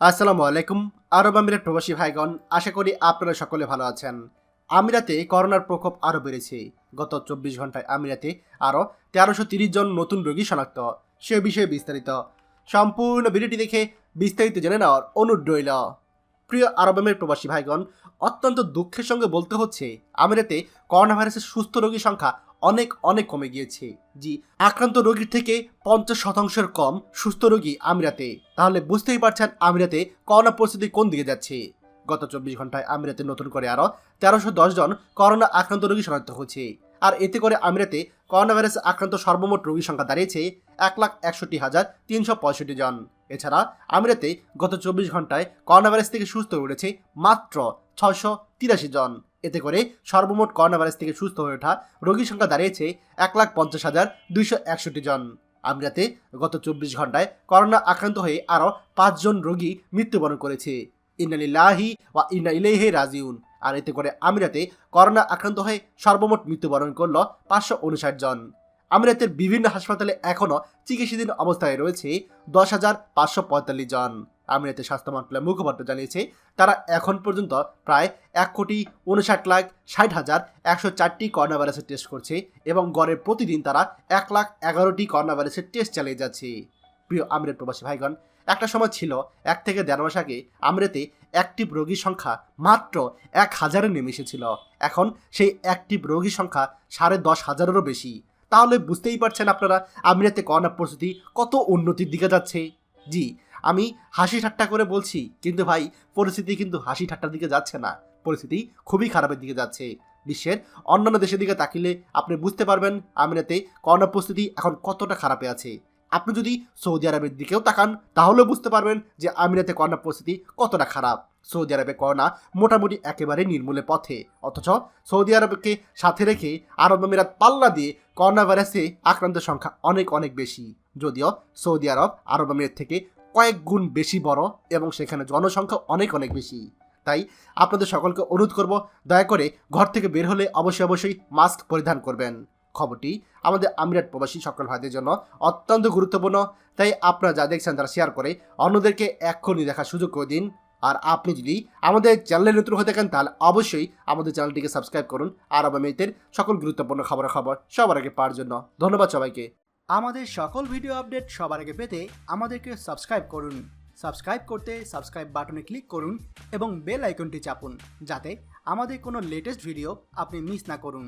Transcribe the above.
আসসালামু আলাইকুম, আরব আমিরাত প্রবাসী ভাইগণ, আশা করি আপনারা সকলে ভালো আছেন। আমিরাতে করোনার প্রকোপ আরও বেড়েছে। গত চব্বিশ ঘন্টায় আমিরাতে আরও তেরোশো তিরিশ জন নতুন রোগী শনাক্ত। সে বিষয়ে বিস্তারিত। সম্পূর্ণ ভিডিওটি দেখে বিস্তারিত জেনে নেওয়ার অনুরোধ রইল। প্রিয় আরব আমিরাত প্রবাসী ভাইগণ, অত্যন্ত দুঃখের সঙ্গে বলতে হচ্ছে, আমিরাতে করোনা ভাইরাসের সুস্থ রোগীর সংখ্যা অনেক অনেক কমে গিয়েছে। জি, আক্রান্ত রোগীর থেকে পঞ্চাশ শতাংশের কম সুস্থ রোগী আমিরাতে। তাহলে বুঝতেই পারছেন আমিরাতে করোনা পরিস্থিতি কোন দিকে যাচ্ছে। গত চব্বিশ ঘন্টায় আমিরাতে নতুন করে আরও তেরোশো জন করোনা আক্রান্ত রোগী শনাক্ত হয়েছে। আর এতে করে আমিরাতে করোনা ভাইরাসে আক্রান্ত সর্বমোট রোগীর সংখ্যা দাঁড়িয়েছে এক লাখ একষট্টি হাজার তিনশো পঁয়ষট্টি জন। এছাড়া আমিরাতে গত চব্বিশ ঘন্টায় করোনা ভাইরাস থেকে সুস্থ হয়ে উঠেছে মাত্র ছয়শো তিরাশি জন। এতে করে সর্বমোট করোনা ভাইরাস থেকে সুস্থ হয়ে ওঠা রোগীর সংখ্যা দাঁড়িয়েছে এক লাখ পঞ্চাশ হাজার দুইশো একষট্টি জন। আমিরাতে গত চব্বিশ ঘন্টায় করোনা আক্রান্ত হয়ে আরও পাঁচজন রোগী মৃত্যুবরণ করেছে। ইন্নালিল্লাহি ওয়া ইন্না ইলাইহি রাজিউন। আর এতে করে আমিরাতে করোনা আক্রান্ত হয়ে সর্বমোট মৃত্যুবরণ করল পাঁচশো উনষাট জন। আমিরাতের বিভিন্ন হাসপাতালে এখনও চিকিৎসাধীন অবস্থায় রয়েছে দশ হাজার পাঁচশো পঁয়তাল্লিশ জন। আমিরাতের স্বাস্থ্য মন্ত্রণালয়ের মুখপাত্র জানিয়েছে, তারা এখন পর্যন্ত প্রায় এক কোটি উনষাট লাখ ষাট হাজার একশো চারটি করোনা ভাইরাসের টেস্ট করছে এবং গড়ে প্রতিদিন তারা এক লাখ এগারোটি করোনা ভাইরাসের টেস্ট চালিয়ে যাচ্ছে। প্রিয় আমিরাত প্রবাসী ভাইগণ, একটা সময় ছিল, এক থেকে দেড় মাস আগে আমিরাতে অ্যাক্টিভ রোগীর সংখ্যা মাত্র এক হাজারে নেমে এসেছিল এখন সেই অ্যাক্টিভ রোগীর সংখ্যা সাড়ে দশ হাজারেরও বেশি। তাহলে বুঝতেই পারছেন আপনারা, আমিরাতে করোনা পরিস্থিতি কত উন্নতির দিকে যাচ্ছে। জি, আমি হাসি ঠাট্টা করে বলছি, কিন্তু ভাই, পরিস্থিতি কিন্তু হাসি ঠাট্টার দিকে যাচ্ছে না। পরিস্থিতি খুবই খারাপের দিকে যাচ্ছে। বিশ্বের অন্যান্য দেশের দিকে তাকিলে আপনি বুঝতে পারবেন আমিরাতে করোনা পরিস্থিতি এখন কতটা খারাপে আছে। আপনি যদি সৌদি আরবের দিকেও তাকান, তাহলেও বুঝতে পারবেন যে আমিরাতে করোনা পরিস্থিতি কতটা খারাপ। সৌদি আরবে করোনা মোটামুটি একেবারে নির্মূলের পথে। অথচ সৌদি আরবকে সাথে রেখে আরব আমিরাত পাল্লা দিয়ে করোনা ভাইরাসে আক্রান্তের সংখ্যা অনেক অনেক বেশি। যদিও সৌদি আরব আরব আমিরাত থেকে কয়েক গুণ বেশি বড় এবং সেখানে জনসংখ্যা অনেক অনেক বেশি। তাই আপনাদের সকলকে অনুরোধ করব, দয়া করে ঘর থেকে বের হলে অবশ্যই অবশ্যই মাস্ক পরিধান করবেন। খবরটি আমাদের আমিরাত প্রবাসী সকল ভাইদের জন্য অত্যন্ত গুরুত্বপূর্ণ। তাই আপনারা যা দেখছেন তারা শেয়ার করে অন্যদেরকে এক্ষুনি দেখার সুযোগ করে দিন। আর আপনি যদি আমাদের চ্যানেলে নতুন হয়ে থাকেন, তাহলে অবশ্যই আমাদের চ্যানেলটিকে সাবস্ক্রাইব করুন আর আমিরাতের সকল গুরুত্বপূর্ণ খবর খবর সবার আগে পাওয়ার জন্য ধন্যবাদ সবাইকে। আমাদের সকল ভিডিও আপডেট সবার আগে পেতে আমাদেরকে সাবস্ক্রাইব করুন। সাবস্ক্রাইব করতে সাবস্ক্রাইব বাটনে ক্লিক করুন এবং বেল আইকনটি চাপুন, যাতে আমাদের কোনো লেটেস্ট ভিডিও আপনি মিস না করুন।